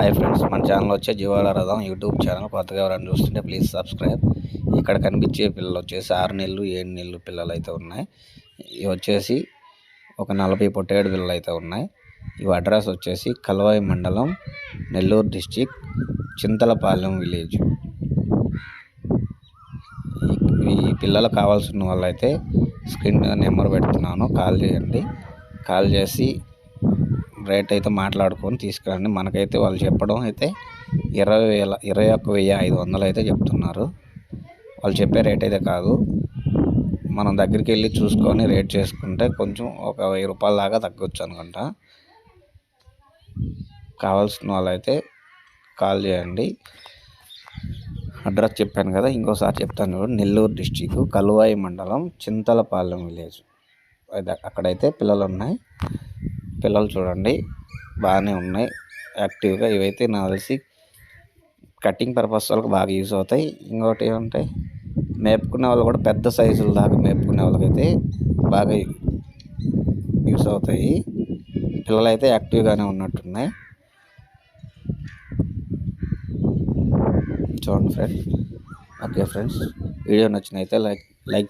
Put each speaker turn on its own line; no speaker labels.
Hi friends మన channel వచ్చే జీవాల రథం యూట్యూబ్ ఛానల్ కొత్తగా ఎవరైనా చూస్తుంటే ప్లీజ్ సబ్స్క్రైబ్ ఇక్కడ కనిపించే పిల్లలు వచ్చేసి ఆరు నెలలు ఏడు నెలలు పిల్లలు అయితే ఉన్నాయి. ఇవి వచ్చేసి ఒక నలభై పొట్టేడు పిల్లలు అయితే ఉన్నాయి. ఇవి అడ్రస్ వచ్చేసి కల్వాయి మండలం నెల్లూరు డిస్టిక్ చింతలపాలెం విలేజ్ ఈ పిల్లలు కావాల్సిన వాళ్ళైతే స్క్రీన్ నెంబర్ పెడుతున్నాను. కాల్ చేయండి. కాల్ చేసి రేట్ అయితే మాట్లాడుకొని తీసుకురండి. మనకైతే వాళ్ళు చెప్పడం అయితే ఇరవై వేల ఇరవై ఒక్క వెయ్యి ఐదు వందలు అయితే చెప్తున్నారు. వాళ్ళు చెప్పే రేట్ అయితే కాదు. మనం దగ్గరికి వెళ్ళి చూసుకొని రేట్ చేసుకుంటే కొంచెం ఒక వెయ్యి రూపాయల దాకా తగ్గొచ్చు అనుకుంటా. కావాల్సిన వాళ్ళైతే కాల్ చేయండి. అడ్రస్ చెప్పాను కదా ఇంకోసారి చెప్తాను చూడండి నెల్లూరు డిస్టిక్ కలువాయి మండలం చింతలపాలెం విలేజ్. అక్కడైతే పిల్లలు ఉన్నాయి పిల్లలు చూడండి బాగానే ఉన్నాయి. యాక్టివ్గా ఇవైతే నాకు తెలిసి కటింగ్ పర్పస్ వాళ్ళకి బాగా యూస్ అవుతాయి. ఇంకోటి ఏమంటే మేపుకునే వాళ్ళు కూడా పెద్ద సైజుల దాకా మేపుకునే వాళ్ళకైతే బాగా యూస్ అవుతాయి. పిల్లలు అయితే యాక్టివ్గానే ఉన్నట్టున్నాయి. చూడండి ఫ్రెండ్స్ ఓకే ఫ్రెండ్స్ వీడియో నచ్చినైతే లైక్ లైక్